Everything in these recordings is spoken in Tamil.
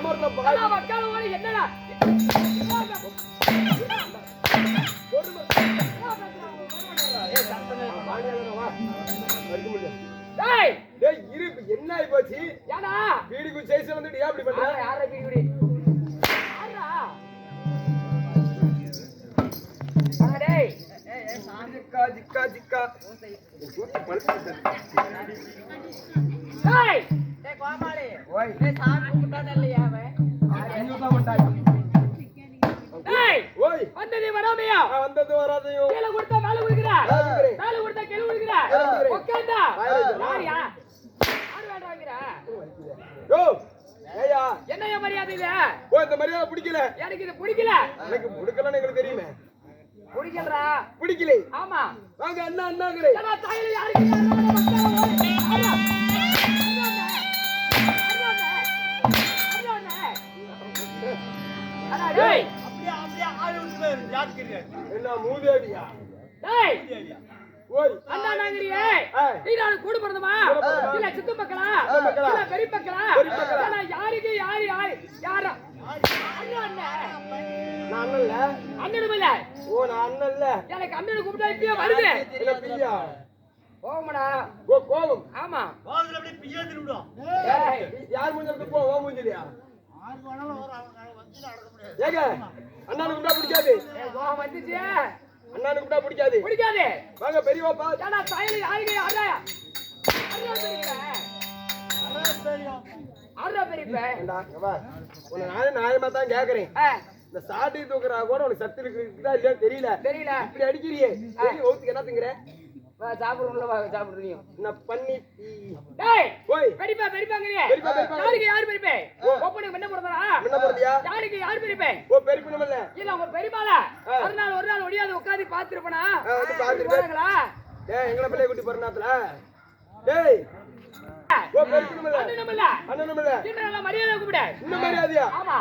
வக்கால ஓடி என்னடா? என்ன ஆகி போச்சு? ஏடா? வீடு குச்சி சைஸ்ல வந்துட்டு ஏன் அப்படி பண்ற? யாரா டேய். ஜிக்கா ஓய். நான் வந்தது கீழே கொடுத்தா மேல குடுக்குற? மேல கொடுத்தா கீழே குடுக்குற? வைக்கிறேன். யாரியா யார் வேண்டாம் வைக்கிற யோ ஏயா என்னைய மரியாதை இது? ஓ இந்த மரியாதை பிடிக்கல. எனக்கு இது பிடிக்கல. எனக்கு பிடிக்கலன்னு எங்களுக்கு தெரியுமே. பிடிக்கலடா. பிடிக்கல ஆமா. வாங்க அண்ணா அண்ணாங்கிறே தாயில யாருக்கு என்ன மூதேவியா? டேய் ஓய்! அண்ணா நாங்கறியே ஆ. நீ நான் கூட பிறந்தமா? இல்ல சித்து மக்களா? இல்ல பெரிய மக்களா? யாருக்கு யாரு யாரு? யாரா? அண்ணா அண்ணன் நான் அண்ணனும் இல்ல. ஓ நான் எனக்கு அண்ணனை கூப்பிட்டா இப்பயே வருது. இல்ல பிரியா. ஓ கோபம். ஆமா. ஏய், யார் மூஞ்சலுக்கு போ ஓ மூஞ்சலியா? ஏங்க அண்ணனுக்கு கூப்பிட்டா பிடிக்காது ஏய், கோவம் வந்துச்சு அண்ணனுக்கு கூப்பிட்டா பிடிக்காது? பிடிக்காது? வாங்க பெரியவாப்பா ஏடா தாயில யாருக்கு யாரா அண்ணா பெரியப்ப அண்ணா பெரியப்ப ஏண்டா, வா. உன்னை நானே நியாயமா தான் கேக்குறேன். இந்த சாட்டி தூக்குறா கூட உனக்கு சத்து இருக்குதா இல்லையா தெரியல. தெரியல. இப்படி அடிக்கிறியே. சரி ஓத்துக்கு என்ன திங்கிற? சாப்பிடுறீங்க நான் பண்ணி டேய் ஓய் பெரியப்பா பெரியப்பாங்கறியே பெரியப்பா, பெரியப்பா. யாருக்கு யார் பெரியப்பே? என்ன பிறந்தா என்ன போறதியா யாருக்கு யார் பெரியப்பே? ஓ பெருப்பினம் இல்ல. உங்க. ஒரு நாள் ஒரு நாள் ஒடியாது உட்காந்து பாத்துருப்பனா ஆ, வந்து பார்த்திருப்பேன். போறாங்களா? டேய் எங்களை பிள்ளைய குட்டி பிறநாத்துல டேய். ஓ இல்ல. இல்ல. இல்ல. நல்லா மரியாதை கூப்பிடு. இன்னும் மரியாதையா? ஆமா.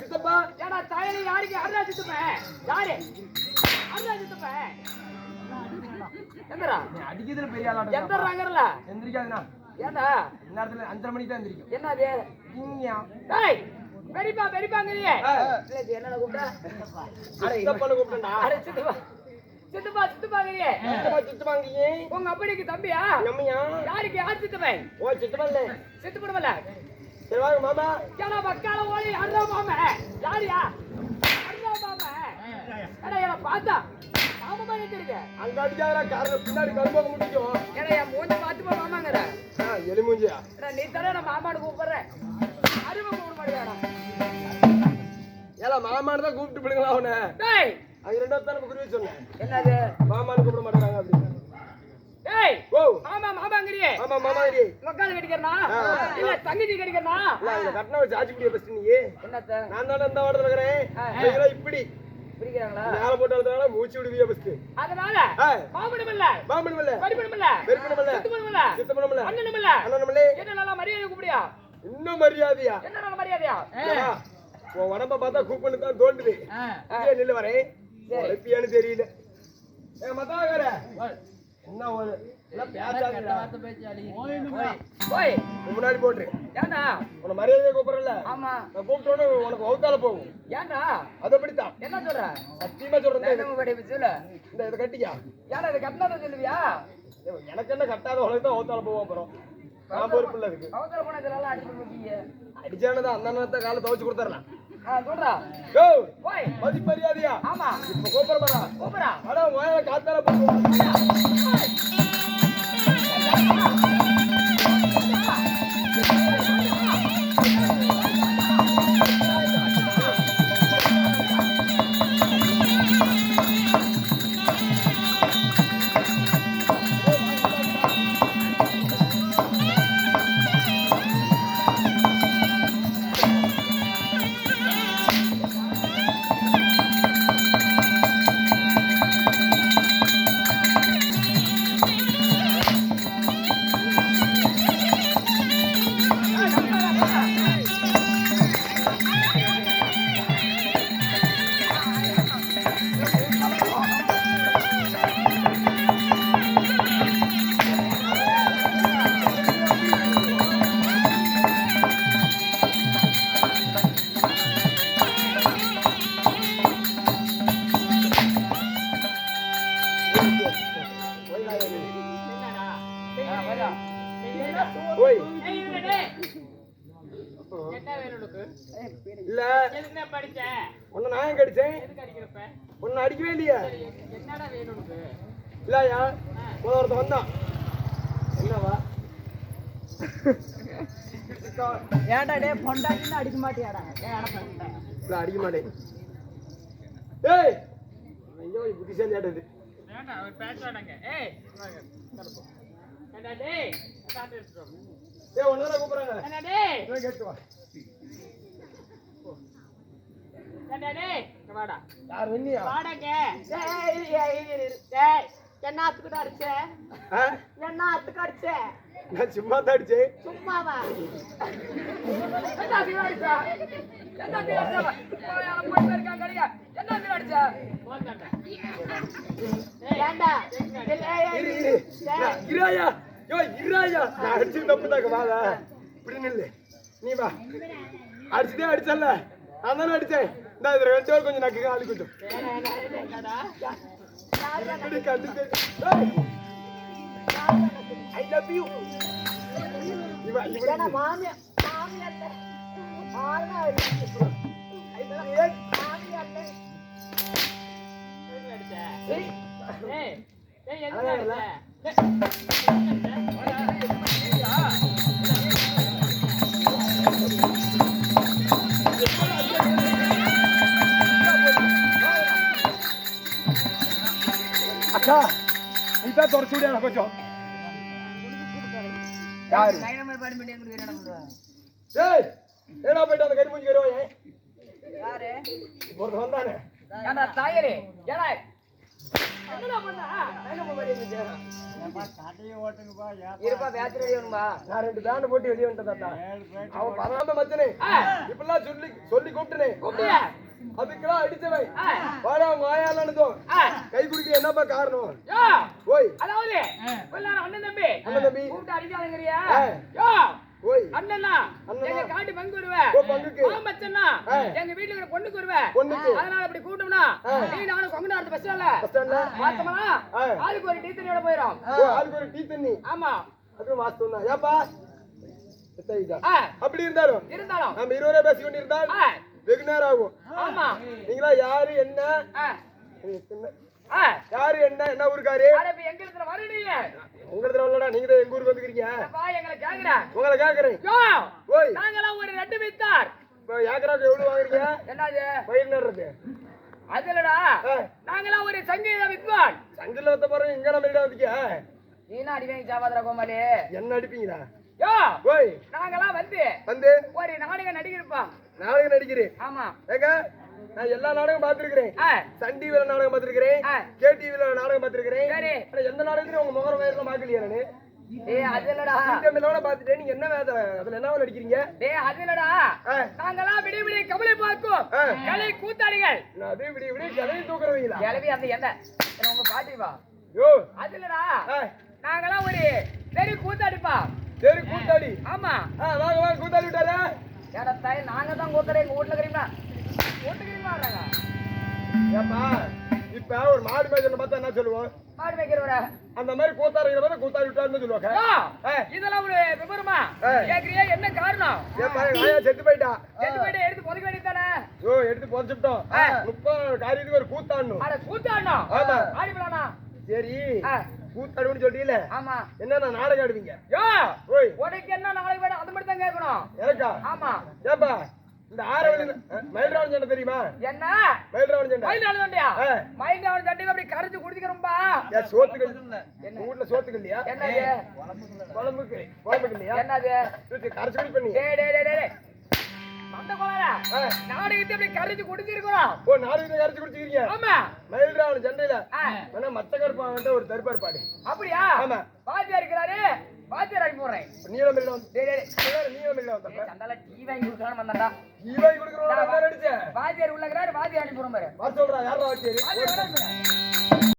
சித்தப்பா. ஏடா தாயலி யாருக்கு? யாரா சித்துப்பேன் யாரு? யாரா சித்துப்பேன் எந்தரா. அடிக்கிறதுல பெரிய ஆளாட்டம் எந்தராங்கறல எந்திரிக்காதுண்ணா ஏண்டா? இந்நேரத்துல அஞ்சரை மணிக்கு தான் எந்திரிக்கும். என்னது? இங்கயா. டேய் பெரியப்பா பெரியப்பாங்கறியே என்னடா கூப்பிட்டா? அட சித்துப்பா. சித்துப்பா சித்துப்பாங்கறியே சித்தப்பா சித்தப்பாங்கியே உங்க அப்படிக்கு தம்பியா? நம்மையா? யாருக்கு? யார் சித்துப்பேன்? ஓ சித்தப்பா இல்ல. சித்து படுவல சரி வாங்க மாமா. ஏடா மக்கால ஓடி அண்ணா மாம? யாரியா? அண்ணா மாம? ஏடா என்ன மாமா அங்க அடிக்காதடா காரணம் பின்னாடி கரும்போக முடிக்கும் ஏடா என் மூஞ்ச பார்த்து மாமாங்கற ஏடா நீ தானே நான் கூப்பிடுறேன் அறிவு கூப்பிட மாட்டேடா ஏல மாமான்னு தான் கூப்பிட்டு பிடிங்களா அவனை? டேய்! அது ரெண்டாவது தான் குருவி சொன்னேன். என்னது? மாமான்னு கூப்பிட மாட்டாங்க அப்படின்னு. டேய்! ஓ! மாமா மாமாங்கறியே. மாமா மாமா இடி மக்கால கடிக்கிறனா. இல்ல தங்கச்சி கடிக்கிறனா? இல்ல வச்சு ஆச்சு முடிய ஃபர்ஸ்ட் நீ. என்னத்த? நான் தானே இந்த வாடத்துல இருக்கிறேன். இப்படி. பிடிக்கிறாங்களா? மேல மூச்சு விடுவிய அதனால மாமனும் இல்ல மாமனும் இல்ல படிப்பனும் இல்ல பெருக்கணும் இல்ல சித்துப்பனும் இல்ல சித்தப்பனும் இல்ல அண்ணனும் இல்ல அண்ணனும் இல்ல மரியாதை கூப்பிடியா இன்னும் மரியாதையா? என்ன நல்ல மரியாதையா உன் உடம்ப பார்த்தா கூப்பிட்டு தான் தோண்டுது நில்லு வரேன் உழைப்பியான்னு தெரியல. ஏ மத்தாவர என்ன ஒரு முன்னாடி போட்டுரு ஏண்டா உன்னை மரியாதையை கூப்பிடல ஆமா. நான் கூப்பிட்டோன்னு உனக்கு வவுத்தால போகும். ஏண்டா அது அப்படித்தான். என்ன சொல்ற? சத்தியமா சொல்றேன் இந்த இதை கட்டிக்கா. ஏண்டா இது கட்டினதை சொல்லுவியா? எனக்கு என்ன கட்டாத உனக்கு தான் வவுத்தால போவோம் அப்புறம். நான் பொறுப்பு இல்ல அதுக்கு. அவசர போனதுனால அடிச்சு முடிக்கீங்க அடிச்சானதான் அந்த நேரத்தை காலை துவைச்சு கொடுத்துடலாம். சொல்றா. யோ ஆமா. இப்ப மாட்டா கூப்பிடா ஆனா வாயில காத்தால போகும் இல்ல. உன்னை நான் அடிக்கிறப்ப? உன்னை அடிக்கவே இல்லையா. என்னடா வேணும் உனக்கு? இல்லையா? முதல் ஒருத்தன் வந்தான். என்னவா? ஏன்டா டே பொண்டாட்டின்னு அடிக்க மாட்டியாடா? இல்ல அடிக்க மாட்டேன். ஏய்! ஐயோ புத்திசாலி ஆடுது வேண்டாம் அவர் பேச வேண்டாங்க ஏய். ஏண்டா டேய். ஏய் ஒன்னு கூப்பிடுறாங்க? என்ன கேட்டு வா என்ன ஆத்துக்கிட்ட அடிச்ச? என்ன ஆத்துக்கு அடிச்ச நான் சும்மா தான் அடிச்சேன் சும்மாவா என்ன ஆத்துக்கு அடிச்ச என்ன ஆத்துக்கு அடிச்ச போய் இருக்கான் கடிங்க என்ன ஆத்துக்கு அடிச்ச ஏண்டா இரு இரு நான் இராயா யோ இராயா நான் அடிச்சு தப்பு தாக்க வாடா இப்படி நில்லு நீ வா அடிச்சுதே அடிச்சல்ல நான் தானே அடிச்சேன் இந்த இதுல ரெண்டு கொஞ்சம் நக்குங்க ஆளு கொஞ்சம் ஐ லவ் யூ இவ இவ மாமியா மாமியார்ட்ட ஆனா மாமியார்ட்ட ஏய் ஏய் எதுக்கு அடிச்ச இதான் தொடச்சு விடியா கொஞ்சம் யாரு ஏய் ஏடா போயிட்டு அந்த கறி மூஞ்சி வருவாயே யாரு ஒருத்தன் வந்தானே தாயரே ஏடா இருந்துச்சு இருப்பா பேச்சு ரெடி வேணும்பா நான் ரெண்டு பேண்ட் போட்டு வெளியே வந்துட்டேன் அவன் பதாம மச்சனே இப்பெல்லாம் சொல்லி சொல்லி கூப்பிட்டனே அதுக்கெல்லாம் அடிச்சவன். வாடா உங்க ஆயாலனதும் ஆ கை குடிக்க என்னப்பா காரணம்? ஓய். அதாவது அண்ணன் தம்பி. அண்ணன் தம்பி. கூப்பிட்டு அடிக்காதங்கறியா. யோ. ஓய். அண்ணனா. எங்க காட்டு பங்கு வருவ. ஓ, பங்குக்கு. எங்க இருக்கிற பொண்ணுக்கு வருவ. பொண்ணுக்கு. அதனால அப்படி கூட்டம்னா. நீ நானும் கொங்கு நாடு பஸ் ஸ்டாண்ட்ல பஸ் ஸ்டாண்ட்ல. ஆளுக்கு ஒரு டீ தண்ணியோட போயிடும் ஓ ஆளுக்கு ஒரு டீ தண்ணி. ஆமா. அதுவும் வாஸ்தவம் தான். ஏப்பா அப்படி இருந்தாலும்? இருந்தாலும். நம்ம இருவரே பேசி கொண்டிருந்தால் ஆ. வெகு நேரம் ஆகும் ஆமா. நீங்களா யாரு என்ன? யாரு என்ன என்ன ஊருக்காரு? எங்க இருக்கிற வரணிய உங்களுக்கு இல்லடா நீங்க தான் எங்க ஊருக்கு வந்துக்கிறீங்க? பா எங்களை கேக்குற. உங்களை கேக்குறேன். ஓய். நாங்கெல்லாம் ஒரு ரெண்டு வித்தார் இப்போ ஏக்கராக்கு எவ்வளவு வாங்குறீங்க? என்னது? பயிர் நடுறது அதுலடா ஆ. நாங்கெல்லாம் ஒரு சங்கீத வித்வான். சங்கில வத்த போறேன் இங்க நம்ம இடம் வந்தீங்க நீனா அடிவேங்க ஜாவாதரா கோமாளி? என்ன அடிப்பீங்களா? யோ ஓய். நாங்கெல்லாம் வந்து வந்து? ஒரு நாடக நடிகர்ப்பா நாடகம் நடிக்கிறேன்? ஆமா. ஏங்க நான் எல்லா நாடகம் பார்த்திருக்கிறேன். சன் டிவில நாடகம் பார்த்திருக்கிறேன். கே டிவில நாடகம் பார்த்திருக்கிறேன். எந்த நாடகத்திலும் உங்க முகர வயர்லாம் பார்க்கலையா நானு. கபலை பார்க்கும். கலை கூத்தாடிகள். நான் அதே விடிய விடிய கதையை தூக்குறவங்களா? கிளவி அந்த என்ன உங்க பாட்டி வா. யோ. அது இல்லடா. ஆ, நாங்கெல்லாம் ஒரு பெரிய கூத்தாடிப்பா சரி கூத்தாடி. ஆமா. வாங்க வாங்க கூத்தாடி விட்டாரா? ஏடா தாய் நாங்க தான் கூத்தாடி எங்க வீட்டுல இருக்கிறீங்களா வீட்டுக்கிறீங்களா ஏப்பா இப்ப ஒரு மாடு மேய்ச்சல பார்த்தா என்ன சொல்லுவோம்? மாடு வைக்கிறவர அந்த மாதிரி கூத்தாடுகிற மாதிரி கூத்தாடி விட்டாருன்னு சொல்லுவாங்க. இதெல்லாம் ஒரு விவரமா. கேக்குறியா என்ன காரணம்? ஏப்பா செத்து போயிட்டா. எட்டு போயிட்டு எடுத்து புதைக்க வேண்டியதானே யோ எடுத்து புதைச்சுட்டோம். முப்பது காரியத்துக்கு ஒரு கூத்தாடணும். அட கூத்தாடணும்? ஆமா. ஆடி விளாடா சரி. கூத்தாடுன்னு சொல்றீல ஆமா. என்னென்ன நாடகம் ஆடுவீங்க? யோ! ஓய். உனக்கு என்ன நாளைக்கு வேணும்? அது மட்டும் தான் கேட்கணும். எனக்கா? ஆமா. ஏப்பா இந்த ஆரவழி மயில்ராவன் சண்டை தெரியுமா? என்ன? மயில்ராவன் சண்டை. மயில் தண்டியா ஆ. மயில் ஆளு தண்டி அப்படி கரைச்சு குடிக்கிறோம்பா ஏன் சோத்துக்கள் உங்க வீட்டுல சோத்துக்கள் இல்லையா? என்னது? குழம்புக்கு குழம்புக்கு இல்லையா? என்னது? கரைச்சு குடி பண்ணி டேய் டேய் டேய். மண்ட கோளாரா. நாடகத்தை அப்படி கரைச்சு குடிச்சிருக்கிறோம் ஓ நாடகத்தை கரைச்சு குடிச்சிக்கிறீங்க ஆமா. மயில்ராவன் சண்டையில. ஆனா மத்த கருப்பான்ட்ட ஒரு தருப்பார் பாடு. அப்படியா? ஆமா. வாத்தியார் இருக்கிறாரு. வாத்தியார் அனுப்பி போடுறேன் நீளம் இல்லை வந்து டேய் டேய். நீளம் இல்லை வந்து சண்டால டீ வாங்கி கொடுக்கலாம்னு வந்தான்டா. இவன் கொடுக்குறோம் அடிச்ச வாத்தியார் உள்ளகிறாரு வாத்தியார் அனுப்பி போறோம் பாரு. வர சொல்றா யாரா வாத்தியார்.